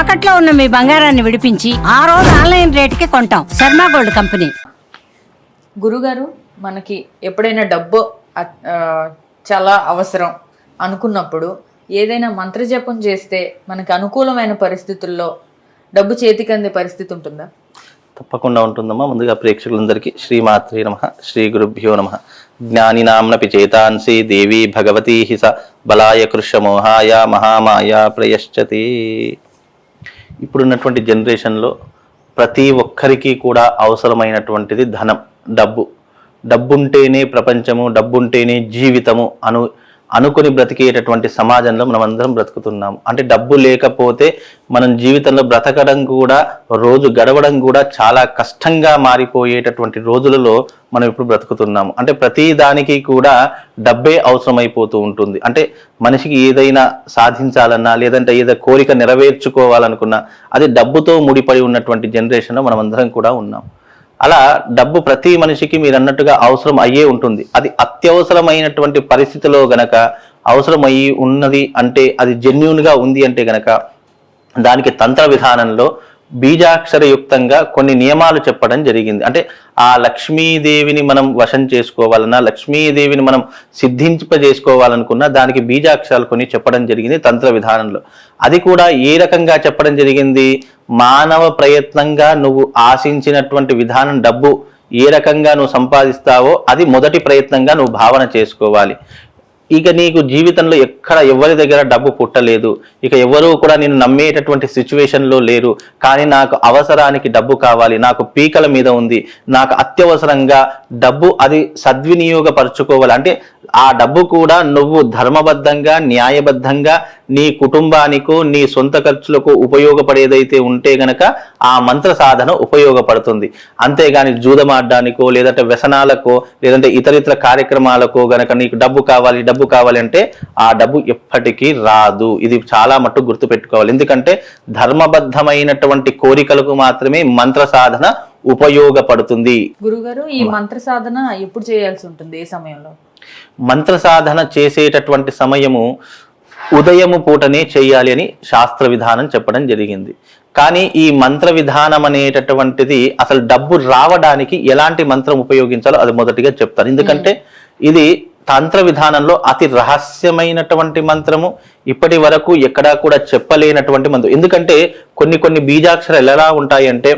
తాకట్లో ఉన్న మీ బంగారాన్ని విడిపించి ఆ రోజు ఆన్లైన్ రేటుకి కొంటాం. Sharma gold company. గురుగారు మనకి ఎప్పుడైనా డబ్బు చాలా అవసరం అనుకున్నప్పుడు ఏదైనా మంత్రజపం చేస్తే మనకి అనుకూలమైన పరిస్థితుల్లో డబ్బు చేతికి అందే పరిస్థితి ఉంటుందా? తప్పకుండా ఉంటుందమ్మా. ముందుగా ప్రేక్షకులందరికీ శ్రీమాత్రే నమ. శ్రీ గురుభ్యో నమ. జ్ఞానినాంనపి చేతాంసి దేవి భగవతీ హి స బలాయ కృష్యమోహాయ మహామాయ ప్రయశ్చతి. ఇప్పుడున్నటువంటి జనరేషన్లో ప్రతి ఒక్కరికి కూడా అవసరమైనటువంటిది ధనం డబ్బు. డబ్బుంటేనే ప్రపంచము డబ్బుంటేనే జీవితము అను అనుకుని బ్రతికేటటువంటి సమాజంలో మనం అందరం బ్రతుకుతున్నాం. అంటే డబ్బు లేకపోతే మనం జీవితంలో బ్రతకడం కూడా రోజు గడవడం కూడా చాలా కష్టంగా మారిపోయేటటువంటి రోజులలో మనం ఇప్పుడు బ్రతుకుతున్నాం. అంటే ప్రతి దానికి కూడా డబ్బే అవసరమైపోతూ ఉంటుంది. అంటే మనిషికి ఏదైనా సాధించాలన్నా లేదంటే ఏదో కోరిక నెరవేర్చుకోవాలనుకున్నా అది డబ్బుతో ముడిపడి ఉన్నటువంటి జనరేషన్లో మనం అందరం కూడా ఉన్నాం. అలా డబ్బు ప్రతి మనిషికి మీరు అన్నట్టుగా అవసరం అయ్యే ఉంటుంది. అది అత్యవసరమైనటువంటి పరిస్థితిలో గనక అవసరమయ్యి ఉన్నది అంటే అది జెన్యున్గా ఉంది అంటే గనక దానికి తంత్ర విధానంలో బీజాక్షరయుక్తంగా కొన్ని నియమాలు చెప్పడం జరిగింది. అంటే ఆ లక్ష్మీదేవిని మనం వశం చేసుకోవాలన్నా లక్ష్మీదేవిని మనం సిద్ధింపజేసుకోవాలనుకున్నా దానికి బీజాక్షరాలు కొన్ని చెప్పడం జరిగింది తంత్ర విధానంలో. అది కూడా ఏ రకంగా చెప్పడం జరిగింది? మానవ ప్రయత్నంగా నువ్వు ఆశించినటువంటి విధానం డబ్బు ఏ రకంగా నువ్వు సంపాదిస్తావో అది మొదటి ప్రయత్నంగా నువ్వు భావన చేసుకోవాలి. ఇక నీకు జీవితంలో ఎక్కడ ఎవరి దగ్గర డబ్బు పుట్టలేదు ఇక ఎవరూ కూడా నేను నమ్మేటటువంటి సిచ్యువేషన్లో లేరు కానీ నాకు అవసరానికి డబ్బు కావాలి నాకు పీకల మీద ఉంది నాకు అత్యవసరంగా డబ్బు అది సద్వినియోగపరచుకోవాలి. అంటే ఆ డబ్బు కూడా నువ్వు ధర్మబద్ధంగా న్యాయబద్ధంగా నీ కుటుంబానికో నీ సొంత ఖర్చులకు ఉపయోగపడేదైతే ఉంటే గనక ఆ మంత్ర సాధన ఉపయోగపడుతుంది. అంతేగాని జూదమాడడానికో లేదంటే వ్యసనాలకో లేదంటే ఇతరితర కార్యక్రమాలకో గనక నీకు డబ్బు కావాలి డబ్బు కావాలి అంటే ఆ డబ్బు ఎప్పటికీ రాదు. ఇది చాలా మట్టు గుర్తుపెట్టుకోవాలి. ఎందుకంటే ధర్మబద్ధమైనటువంటి కోరికలకు మాత్రమే మంత్ర సాధన ఉపయోగపడుతుంది. గురుగారు ఈ మంత్ర సాధన ఎప్పుడు చేయాల్సి ఉంటుంది ఏ సమయంలో? మంత్ర సాధన చేసేటటువంటి సమయము ఉదయము పూటనే చేయాలి అని శాస్త్ర విధానం చెప్పడం జరిగింది. కానీ ఈ మంత్ర విధానం అనేటటువంటిది అసలు డబ్బు రావడానికి ఎలాంటి మంత్రం ఉపయోగించాలో అది మొదటిగా చెప్తారు ఎందుకంటే ఇది తంత్ర విధానంలో అతి రహస్యమైనటువంటి మంత్రము. ఇప్పటి వరకు ఎక్కడా కూడా చెప్పలేనటువంటి మంత్రం. ఎందుకంటే కొన్ని కొన్ని బీజాక్షరాలు ఎలా ఉంటాయంటే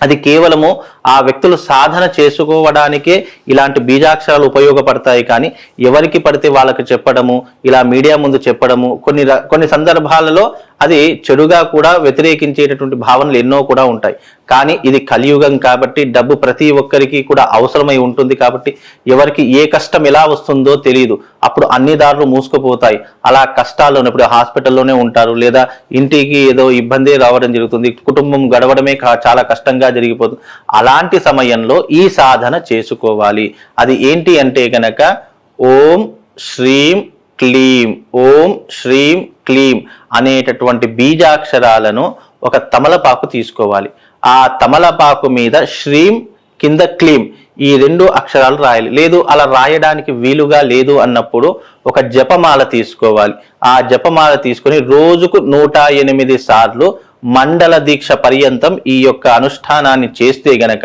అది కేవలము ఆ వ్యక్తులు సాధన చేసుకోవడానికే ఇలాంటి బీజాక్షరాలు ఉపయోగపడతాయి కానీ ఎవరికి పడితే వాళ్ళకి చెప్పడము ఇలా మీడియా ముందు చెప్పడము కొన్ని కొన్ని సందర్భాలలో అది చెడుగా కూడా వ్యతిరేకించేటటువంటి భావనలు ఎన్నో కూడా ఉంటాయి. కానీ ఇది కలియుగం కాబట్టి డబ్బు ప్రతి ఒక్కరికి కూడా అవసరమై ఉంటుంది కాబట్టి ఎవరికి ఏ కష్టం ఎలా వస్తుందో తెలియదు అప్పుడు అన్ని దారులు మూసుకుపోతాయి. అలా కష్టాల్లో ఉన్నప్పుడు హాస్పిటల్లోనే ఉంటారు. లేదా ఇంటికి ఏదో ఇబ్బంది రావడం జరుగుతుంది. కుటుంబం గడవడమే కా- చాలా కష్టంగా జరిగిపోతుంది అలాంటి సమయంలో ఈ సాధన చేసుకోవాలి. అది ఏంటి అంటే గనక ఓం శ్రీం క్లీం ఓం శ్రీం క్లీం అనేటటువంటి బీజాక్షరాలను ఒక తమలపాకు తీసుకోవాలి. ఆ తమలపాకు మీద శ్రీం కింద క్లీం ఈ రెండు అక్షరాలు రాయాలి. లేదు అలా రాయడానికి వీలుగా లేదు అన్నప్పుడు ఒక జపమాల తీసుకోవాలి. ఆ జపమాల తీసుకొని రోజుకు నూట ఎనిమిది సార్లు మండల దీక్ష పర్యంతం ఈ యొక్క అనుష్ఠానాన్ని చేస్తే గనక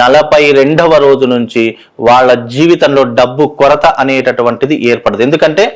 నలభై రెండవ రోజు నుంచి వాళ్ళ జీవితంలో డబ్బు కొరత అనేటటువంటిది ఏర్పడదు. ఎందుకంటే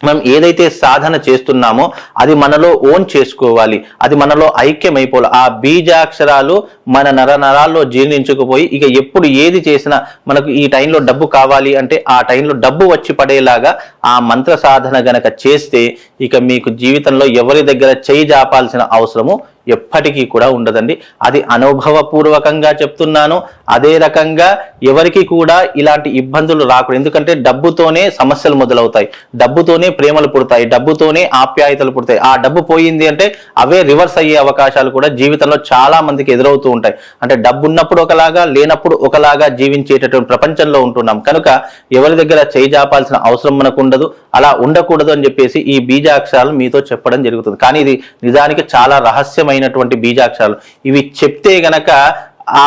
మనం ఏదైతే సాధన చేస్తున్నామో అది మనలో ఓన్ చేసుకోవాలి. అది మనలో ఐక్యమైపోవాలి. ఆ బీజాక్షరాలు మన నర నరాల్లో జీర్ణించుకుపోయి ఇక ఎప్పుడు ఏది చేసినా మనకు ఈ టైంలో డబ్బు కావాలి అంటే ఆ టైంలో డబ్బు వచ్చి పడేలాగా ఆ మంత్ర సాధన గనక చేస్తే ఇక మీకు జీవితంలో ఎవరి దగ్గర చేయి జాపాల్సిన అవసరము ఎప్పటికీ కూడా ఉండదండి. అది అనుభవపూర్వకంగా చెప్తున్నాను. అదే రకంగా ఎవరికి కూడా ఇలాంటి ఇబ్బందులు రాకూడదు. ఎందుకంటే డబ్బుతోనే సమస్యలు మొదలవుతాయి. డబ్బుతోనే ప్రేమలు పుడతాయి. డబ్బుతోనే ఆప్యాయతలు పుడతాయి. ఆ డబ్బు పోయింది అంటే అవే రివర్స్ అయ్యే అవకాశాలు కూడా జీవితంలో చాలా మందికి ఎదురవుతూ ఉంటాయి. అంటే డబ్బు ఉన్నప్పుడు ఒకలాగా లేనప్పుడు ఒకలాగా జీవించేటటువంటి ప్రపంచంలో ఉంటున్నాం. కనుక ఎవరి దగ్గర చేయి జాపాల్సిన అవసరం మనకు ఉండదు అలా ఉండకూడదు అని చెప్పేసి ఈ బీజాక్షరాలు మీతో చెప్పడం జరుగుతుంది. కానీ ఇది నిజానికి చాలా ముఖ్యమైనటువంటి బీజాక్షరాలు. ఇవి చెప్తే గనక ఆ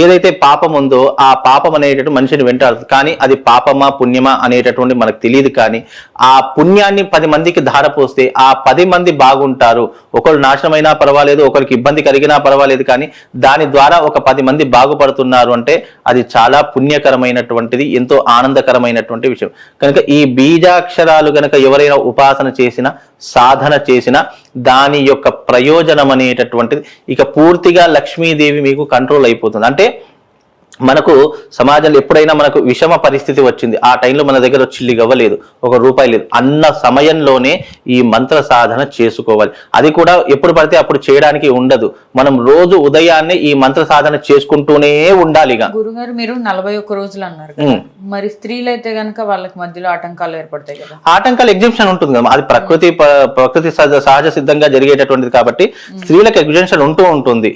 ఏదైతే పాపం ఉందో ఆ పాపం అనేటటువంటి మనిషిని వెంటాడుతుంది. కానీ అది పాపమా పుణ్యమా అనేటటువంటి మనకు తెలియదు కానీ ఆ పుణ్యాన్ని పది మందికి ధారపోస్తే ఆ పది మంది బాగుంటారు. ఒకరు నాశనమైనా పర్వాలేదు ఒకరికి ఇబ్బంది కలిగినా పర్వాలేదు కానీ దాని ద్వారా ఒక పది మంది బాగుపడుతున్నారు అంటే అది చాలా పుణ్యకరమైనటువంటిది ఎంతో ఆనందకరమైనటువంటి విషయం. కనుక ఈ బీజాక్షరాలు కనుక ఎవరైనా ఉపాసన చేసినా సాధన చేసినా దాని యొక్క ప్రయోజనం అనేటటువంటిది ఇక పూర్తిగా లక్ష్మీదేవి మీకు కంట్రోల్ అయిపోతుంది. అంటే మనకు సమాజంలో ఎప్పుడైనా మనకు విషమ పరిస్థితి వచ్చింది ఆ టైంలో మన దగ్గర చిల్లి గవ్వలేదు ఒక రూపాయి లేదు. అన్న సమయంలోనే ఈ మంత్ర సాధన చేసుకోవాలి. అది కూడా ఎప్పుడు పడితే అప్పుడు చేయడానికి ఉండదు. మనం రోజు ఉదయాన్నే ఈ మంత్ర సాధన చేసుకుంటూనే ఉండాలి గురుగారు మీరు నలభై ఒక్క రోజులు అన్నారు మరి స్త్రీలు అయితే గనక వాళ్ళకి మధ్యలో ఆటంకాలు ఏర్పడతాయి కదా. ఆటంకాల ఎగ్జిబిషన్ ఉంటుంది కదా. అది ప్రకృతి ప్రకృతి సహజ సహజ సిద్ధంగా జరిగేటటువంటిది కాబట్టి స్త్రీలకు ఎగ్జిబిషన్ ఉంటూ ఉంటుంది.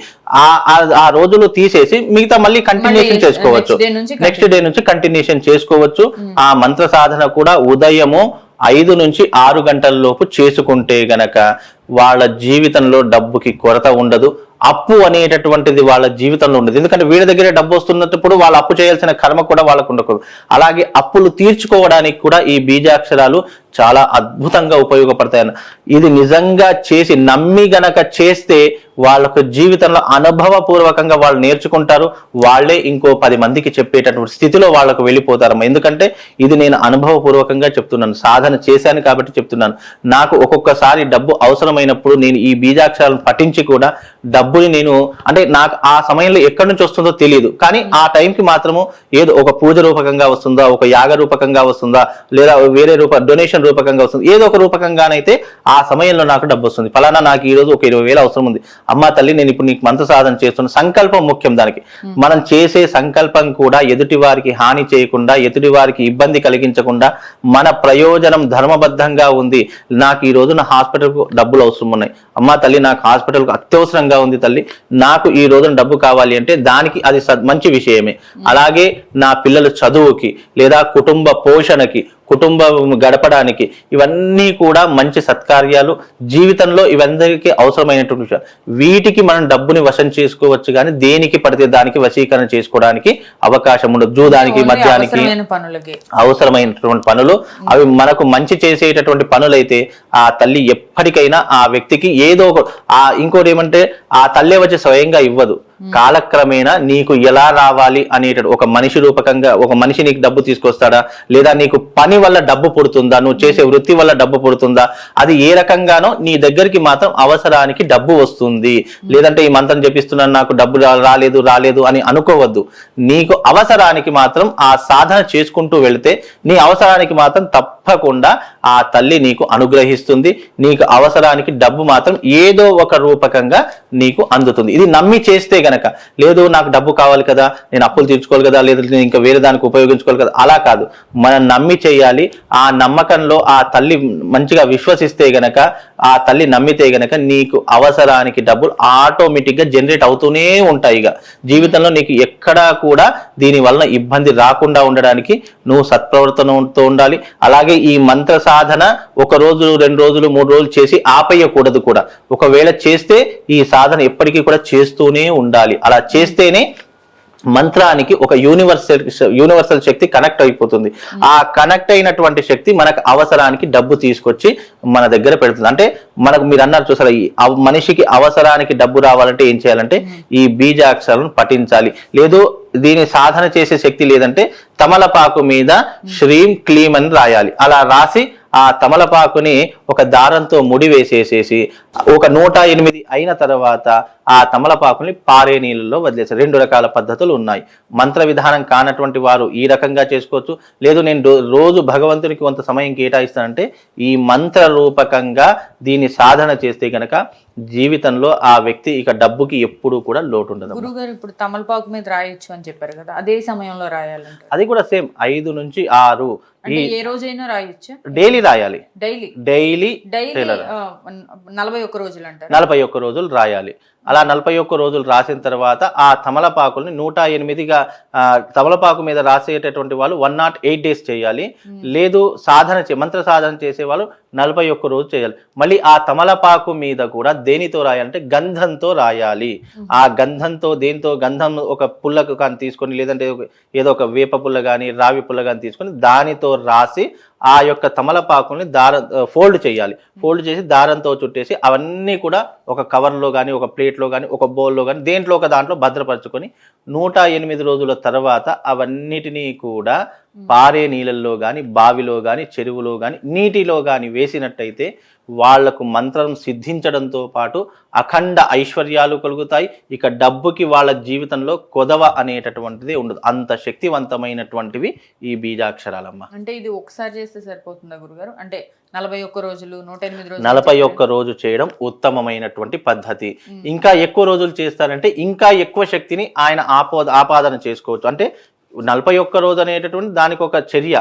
ఆ రోజులు తీసేసి మిగతా మళ్ళీ కంటిన్యూషన్ మళ్ళీ చేసుకోవచ్చు. నెక్స్ట్ డే నుంచి కంటిన్యూషన్ చేసుకోవచ్చు. ఆ మంత్ర సాధన కూడా ఉదయము ఐదు నుంచి ఆరు గంటల లోపు చేసుకుంటే గనక వాళ్ళ జీవితంలో డబ్బుకి కొరత ఉండదు. అప్పు అనేటటువంటిది వాళ్ళ జీవితంలో ఉండదు. ఎందుకంటే వీళ్ళ దగ్గర డబ్బు వస్తున్నప్పుడు వాళ్ళు అప్పు చేయాల్సిన కర్మ కూడా వాళ్ళకు ఉండకూడదు. అలాగే అప్పులు తీర్చుకోవడానికి కూడా ఈ బీజాక్షరాలు చాలా అద్భుతంగా ఉపయోగపడతాయన్న. ఇది నిజంగా చేసి నమ్మి గనక చేస్తే వాళ్ళకు జీవితంలో అనుభవపూర్వకంగా వాళ్ళు నేర్చుకుంటారు. వాళ్ళే ఇంకో పది మందికి చెప్పేటటువంటి స్థితిలో వాళ్ళకు వెళ్ళిపోతారు ఎందుకంటే ఇది నేను అనుభవపూర్వకంగా చెప్తున్నాను. సాధన చేశాను కాబట్టి చెప్తున్నాను. నాకు ఒక్కొక్కసారి డబ్బు అవసరమైనప్పుడు నేను ఈ బీజాక్షరాలను పఠించి కూడా డబ్బు డబ్బుని నేను అంటే నాకు ఆ సమయంలో ఎక్కడి నుంచి వస్తుందో తెలియదు కానీ ఆ టైంకి మాత్రము ఏదో ఒక పూజ రూపకంగా వస్తుందా ఒక యాగ రూపకంగా వస్తుందా లేదా వేరే రూప డొనేషన్ రూపకంగా వస్తుంది ఏదో ఒక రూపకంగానైతే ఆ సమయంలో నాకు డబ్బు వస్తుంది. ఫలానా నాకు ఈ రోజు ఒక ఇరవై వేలు అవసరం ఉంది. అమ్మా తల్లి నేను ఇప్పుడు నీకు మంత్ర సాధన చేస్తున్న సంకల్పం ముఖ్యం దానికి. మనం చేసే సంకల్పం కూడా ఎదుటి వారికి హాని చేయకుండా ఎదుటి వారికి ఇబ్బంది కలిగించకుండా మన ప్రయోజనం ధర్మబద్ధంగా ఉంది. నాకు ఈ రోజు నా హాస్పిటల్కు డబ్బులు అవసరం ఉన్నాయి. అమ్మా తల్లి నాకు హాస్పిటల్కు అత్యవసరంగా ఉంది. తల్లి నాకు ఈ రోజున డబ్బు కావాలి అంటే దానికి అది మంచి విషయమే. అలాగే నా పిల్లల చదువుకి లేదా కుటుంబ పోషణకి కుటుంబం గడపడానికి ఇవన్నీ కూడా మంచి సత్కార్యాలు. జీవితంలో ఇవందరికీ అవసరమైనటువంటి విషయాలు. వీటికి మనం డబ్బుని వశం చేసుకోవచ్చు కానీ దేనికి పడితే దానికి వశీకరణ చేసుకోవడానికి అవకాశం ఉండదు. జూదానికి మద్యానికి అవసరమైనటువంటి పనులు. అవి మనకు మంచి చేసేటటువంటి పనులైతే ఆ తల్లి ఎప్పటికైనా ఆ వ్యక్తికి ఏదో ఒక ఆ ఇంకోటి ఏమంటే ఆ తల్లే వచ్చి స్వయంగా ఇవ్వదు. కాలక్రమేణా నీకు ఎలా రావాలి అనేట ఒక మనిషి రూపకంగా ఒక మనిషి నీకు డబ్బు తీసుకొస్తాడా? లేదా నీకు పని వల్ల డబ్బు పుడుతుందా? నువ్వు చేసే వృత్తి వల్ల డబ్బు పుడుతుందా? అది ఏ రకంగానో నీ దగ్గరికి మాత్రం అవసరానికి డబ్బు వస్తుంది. లేదంటే ఈ మంత్రం చెప్పిస్తున్నాను నాకు డబ్బు రాలేదు రాలేదు అని అనుకోవద్దు. నీకు అవసరానికి మాత్రం ఆ సాధన చేసుకుంటూ వెళితే నీ అవసరానికి మాత్రం తప్పకుండా ఆ తల్లి నీకు అనుగ్రహిస్తుంది. నీకు అవసరానికి డబ్బు మాత్రం ఏదో ఒక రూపకంగా నీకు అందుతుంది. ఇది నమ్మి చేస్తే గనక లేదు నాకు డబ్బు కావాలి కదా నేను అప్పులు తీర్చుకోవాలి కదా లేదా నేను ఇంకా వేరే దానికి ఉపయోగించుకోవాలి కదా అలా కాదు. మనం నమ్మి చేయాలి. ఆ నమ్మకంలో ఆ తల్లి మంచిగా విశ్వసిస్తే గనక ఆ తల్లి నమ్మితే గనక నీకు అవసరానికి డబ్బులు ఆటోమేటిక్గా జనరేట్ అవుతూనే ఉంటాయి ఇక. జీవితంలో నీకు ఎక్కడా కూడా దీని వలన ఇబ్బంది రాకుండా ఉండడానికి నువ్వు సత్ప్రవర్తనతో ఉండాలి. అలాగే ఈ మంత్ర సాధన ఒక రోజు రెండు రోజులు మూడు రోజులు చేసి ఆపేయకూడదు కూడా. ఒకవేళ చేస్తే ఈ సాధన ఎప్పటికీ కూడా చేస్తూనే ఉండాలి. అలా చేస్తేనే మంత్రానికి ఒక యూనివర్సల్ యూనివర్సల్ శక్తి కనెక్ట్ అయిపోతుంది. ఆ కనెక్ట్ అయినటువంటి శక్తి మనకు అవసరానికి డబ్బు తీసుకొచ్చి మన దగ్గర పెడుతుంది. అంటే మనకు మీరు అన్నారు చూసారా ఈ మనిషికి అవసరానికి డబ్బు రావాలంటే ఏం చేయాలంటే ఈ బీజాక్షరాలను పఠించాలి. లేదు దీని సాధన చేసే శక్తి లేదంటే తమలపాకు మీద శ్రీం క్లీం అని రాయాలి. అలా రాసి ఆ తమలపాకుని ఒక దారంతో ముడి వేసేసేసి ఒక నూట ఎనిమిది అయిన తర్వాత ఆ తమలపాకుని పారే నీళ్ళలో వదిలేసారు. రెండు రకాల పద్ధతులు ఉన్నాయి. మంత్ర విధానం కానటువంటి వారు ఈ రకంగా చేసుకోవచ్చు. లేదు నేను రోజు భగవంతునికి కొంత సమయం కేటాయిస్తానంటే ఈ మంత్ర రూపకంగా దీన్ని సాధన చేస్తే గనక జీవితంలో ఆ వ్యక్తి ఇక డబ్బుకి ఎప్పుడూ కూడా లోటు ఉండదు గురుగారు ఇప్పుడు తమలపాకు మీద రాయొచ్చు అని చెప్పారు కదా అదే సమయంలో రాయాలంటే? అది కూడా సేమ్ ఐదు నుంచి ఆరు అంటే ఏ రోజైనా రాయొచ్చా? డైలీ రాయాలి. డైలీ? Daily daily. నలభై ఒక్క రోజులు అంటారు. నలభై ఒక్క రోజులు రాయాలి. అలా నలభై ఒక్క రోజులు రాసిన తర్వాత ఆ తమలపాకుల్ని నూట ఎనిమిదిగా తమలపాకు మీద రాసేటటువంటి వాళ్ళు వన్ నాట్ ఎయిట్ డేస్ చేయాలి. లేదు సాధన చే- మంత్ర సాధన చేసే వాళ్ళు నలభై ఒక్క రోజు చేయాలి. మళ్ళీ ఆ తమలపాకు మీద కూడా దేనితో రాయాలంటే గంధంతో రాయాలి. ఆ గంధంతో దేంతో గంధం ఒక పుల్లకు కానీ తీసుకొని లేదంటే ఏదో ఒక వేప పుల్ల కానీ రావి పుల్ల కానీ తీసుకొని దానితో రాసి ఆ యొక్క తమలపాకుల్ని దార ఫోల్డ్ చేయాలి. ఫోల్డ్ చేసి దారంతో చుట్టేసి అవన్నీ కూడా ఒక కవర్లో కానీ ఒక ప్లేట్లో కానీ ఒక బౌల్లో కానీ దేంట్లో ఒక దాంట్లో భద్రపరచుకొని నూట ఎనిమిది రోజుల తర్వాత అవన్నిటినీ కూడా పారే నీళ్ళల్లో కానీ బావిలో కానీ చెరువులో కానీ నీటిలో కానీ వేసినట్టయితే వాళ్ళకు మంత్రం సిద్ధించడంతో పాటు అఖండ ఐశ్వర్యాలు కలుగుతాయి. ఇక డబ్బుకి వాళ్ళ జీవితంలో కొదవ అనేటటువంటిది ఉండదు. అంత శక్తివంతమైనటువంటివి ఈ బీజాక్షరాలమ్మ. అంటే ఇది ఒకసారి చేస్తే సరిపోతుందా గురుగారు? అంటే నలభై ఒక్క రోజులు నూట ఎనిమిది రోజులు నలభై ఒక్క రోజు చేయడం ఉత్తమమైనటువంటి పద్ధతి. ఇంకా ఎక్కువ రోజులు చేస్తారంటే ఇంకా ఎక్కువ శక్తిని ఆయన ఆపో ఆపాదన చేసుకోవచ్చు. అంటే నలభై ఒక్క రోజు అనేటటువంటి దానికి ఒక చర్య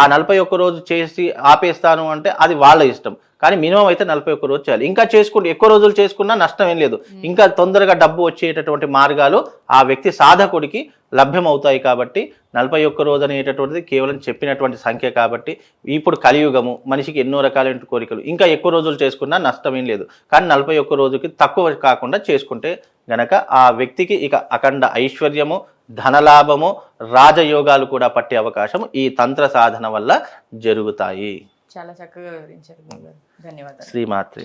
ఆ నలభై ఒక్క రోజు చేసి ఆపేస్తాను అంటే అది వాళ్ళ ఇష్టం. కానీ మినిమం అయితే నలభై ఒక్క రోజు చేయాలి. ఇంకా చేసుకుంటే ఎక్కువ రోజులు చేసుకున్నా నష్టం ఏం లేదు. ఇంకా తొందరగా డబ్బు వచ్చేటటువంటి మార్గాలు ఆ వ్యక్తి సాధకుడికి లభ్యమవుతాయి కాబట్టి నలభై ఒక్క రోజు అనేటటువంటిది కేవలం చెప్పినటువంటి సంఖ్య కాబట్టి ఇప్పుడు కలియుగము మనిషికి ఎన్నో రకాలైన కోరికలు. ఇంకా ఎక్కువ రోజులు చేసుకున్నా నష్టం ఏం లేదు. కానీ నలభై ఒక్క రోజుకి తక్కువ కాకుండా చేసుకుంటే గనక ఆ వ్యక్తికి ఇక అఖండ ఐశ్వర్యము ధనలాభము రాజయోగాలు కూడా పట్టే అవకాశం ఈ తంత్ర సాధన వల్ల జరుగుతాయి. చాలా చక్కగా వివరించారు ధన్యవాదాలు. శ్రీమాత్రి.